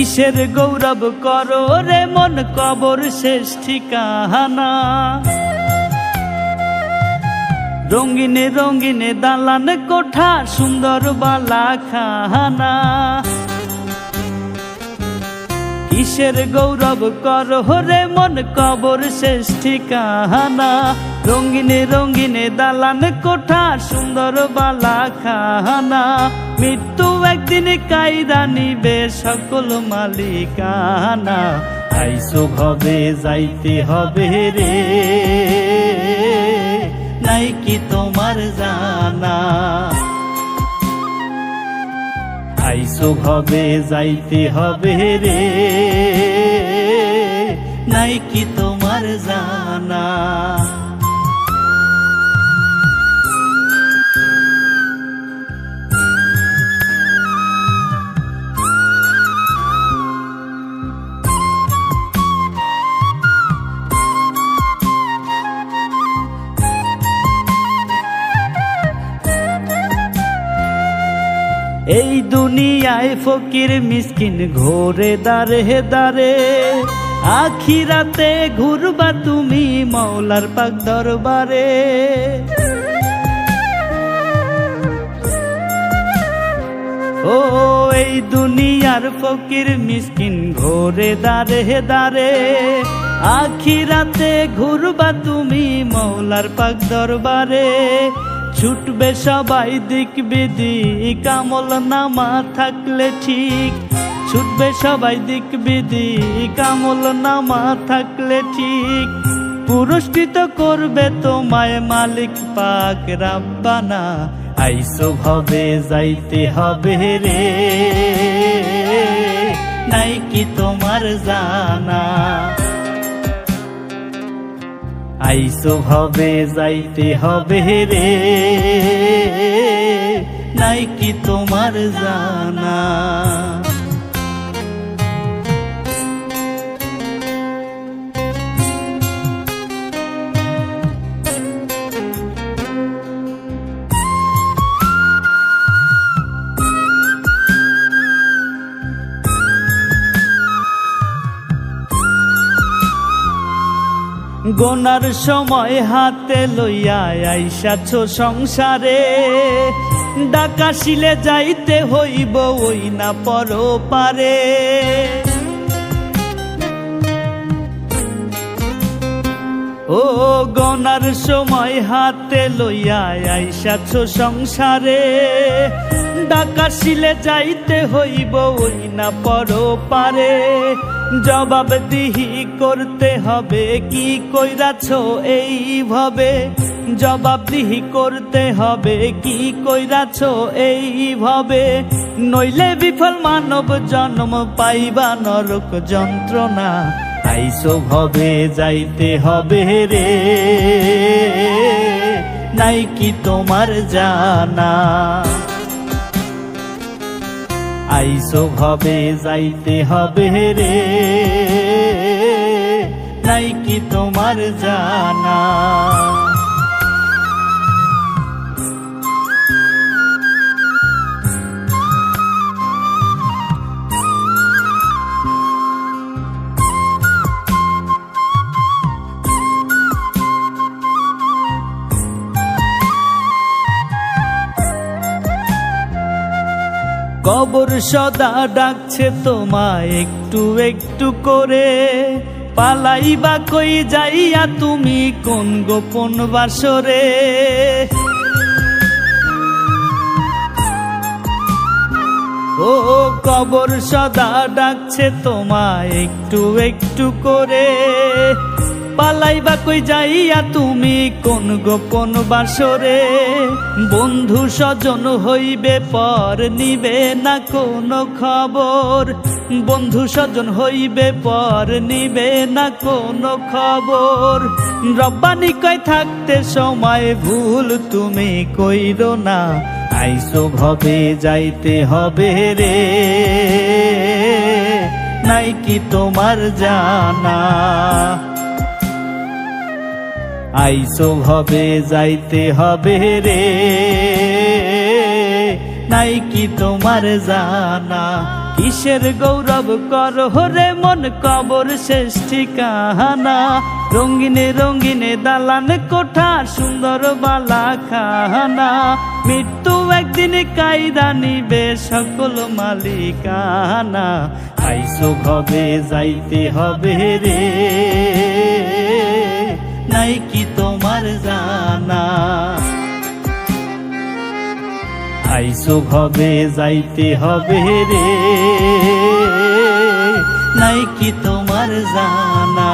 কিসের গৌরব করো রে মন কবর শেষ ঠিকানা রঙিনে রঙিনে দালান কোঠা সুন্দর বালা খানা কিসের গৌরব করো রে মন কবর শেষ ঠিকানা রঙিনে রঙিনে দালান কোঠা, সুন্দর বালা খানা মৃত্যু একদিন কাইরা নিবে সকল মালিকানা। আইসো ভবে যাইতে হবে রে। নাই কি তোমার জানা। আইসো ভবে যাইতে হবে রে। নাই কি তোমার জানা। এই দুনিয়ায় ফকির মিসকিন ঘোরে দারে দারে। আখিরাতে ঘুরবা তুমি মৌলার পাক দরবারে। ও, এই দুনিয়ার ফকির মিসকিন ঘোরে দারে দারে। আখিরাতে ঘুরবা তুমি মৌলার পাক দরবারে। ছুটবে সবাই দিক বিদি কামল নামা থাকলে ঠিক। ছুটবে সবাই দিক বিদি কামল নামা থাকলে ঠিক। পুরস্কৃত করবে তোমায় মালিক পাক রাব্বানা, আইসো ভবে, যাইতে হবে রে। নাই কি তোমার জানা? আইসো হবে যাইতে হবে রে। নাই কি তোমার জানা? গোনার সময় হাতে লইয়া আইসাছ সংসারে। ডাকাশিলে যাইতে হইব ওই না পর পারে ও গনার সময় হাতে লইয়া আইসাছ সংসারে। ডাকাশিলে যাইতে হইব ওই না পর পারে জবাব দিহি করতে হবে, কি কইরাছ এইভাবে? জবাব দিহি করতে হবে, কি কইরাছ এইভাবে? নইলে বিফল মানব জন্ম পাইবা নরক যন্ত্রণা। আইসো ভবে, যাইতে হবে রে। নাই কি তোমার জানা? আইসো ভবে, যাইতে হবে রে। নাই কি তোমার জানা? কবর সদা ডাকছে তোমায় একটু একটু করে। পালাইবা কই যাইয়া তুমি কোন গোপন বাসরে? ও কবর সদা ডাকছে তোমায় একটু একটু করে। পালাইবা কই যাইয়া তুমি? কোন গোপন বাসরে? বন্ধু স্বজন হইবে পর, নিবে না কোনো খবর? বন্ধু স্বজন হইবে পর, নিবে না কোনো খবর? রব্বানি কই থাকতে সময় ভুল তুমি কইরো না। আইসো ভবে যাইতে হবে রে। নাই কি তোমার জানা? আইসো ভবে যাইতে হবে রে। নাই কি তোমার জানা? কিসের গৌরব কর হরে মন কবর শেষ ঠিকানা? রঙিনে রঙিনে দালান কোঠা সুন্দর বালা খানা মৃত্যু একদিন কায়দা নিবে সকল মালিকানা। আইসো ভবে যাইতে হবে রে। নাই কি তোমার জানা। আইসো ভবে যাইতে হবে রে নাই কি তোমার জানা।